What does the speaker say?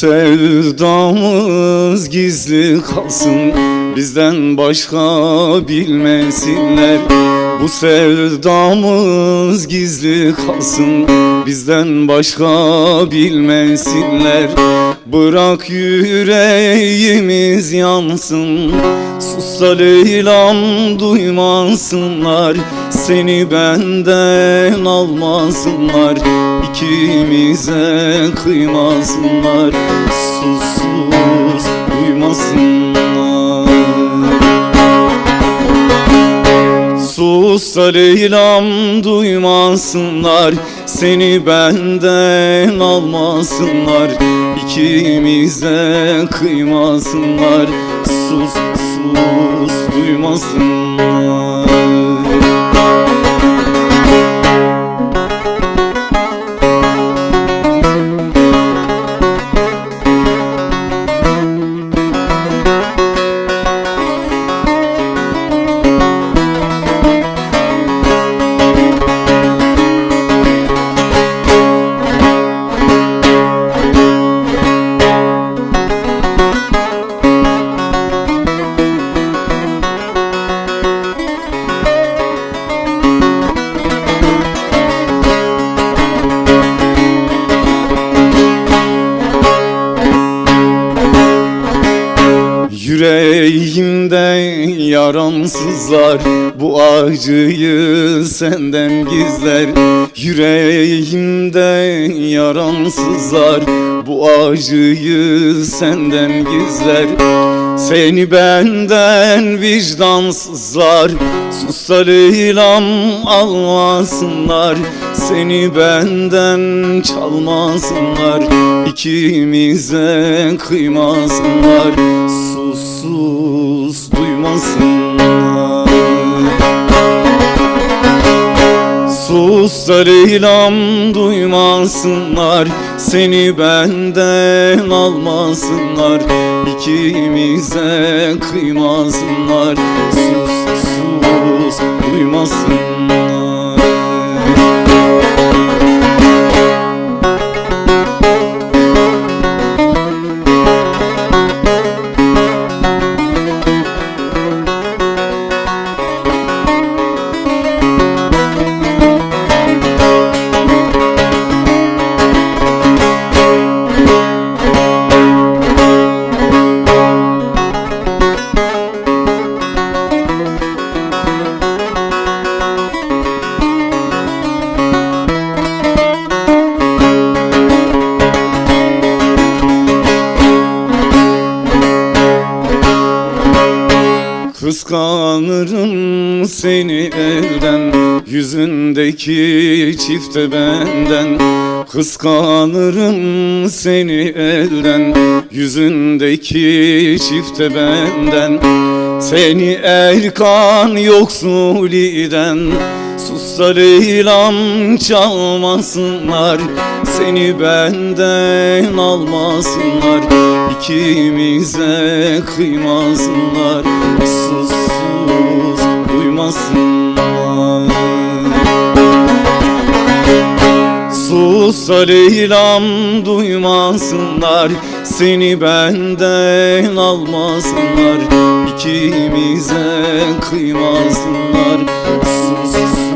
sevdamız gizli kalsın Bizden başka bilmesinler. Bu sevdamız gizli kalsın Bizden başka bilmesinler Bırak yüreğimiz yansın Sus Leyla'm duymasınlar Seni benden almasınlar İkimize kıymasınlar Sus sus duymasınlar Sus Leyla'm duymasınlar Seni benden almasınlar İkimize kıymasınlar Sus sus duymasınlar Yüreğimde yaransızlar Bu acıyı senden gizler. Yüreğimde yaransızlar Bu acıyı senden gizler. Seni benden vicdansızlar Sus da Leyla'm almasınlar. Seni benden çalmasınlar İkimize kıymasınlar. Sus sus duymasınlar. Sus Leyla'm duymasınlar. Seni benden almasınlar. İkimize kıymasınlar. Sus sus duymasınlar Kıskanırım seni elden. Yüzündeki çifte benden. Kıskanırım seni elden. Yüzündeki çifte benden. Seni Erkan yoksuliden Sus da Leyla'm çalmasınlar Seni benden almasınlar. İkimize kıymasınlar Sus sus duymasınlar. Sus da Leyla'm duymasınlar Seni benden almasınlar. İkimize kıymasınlar sus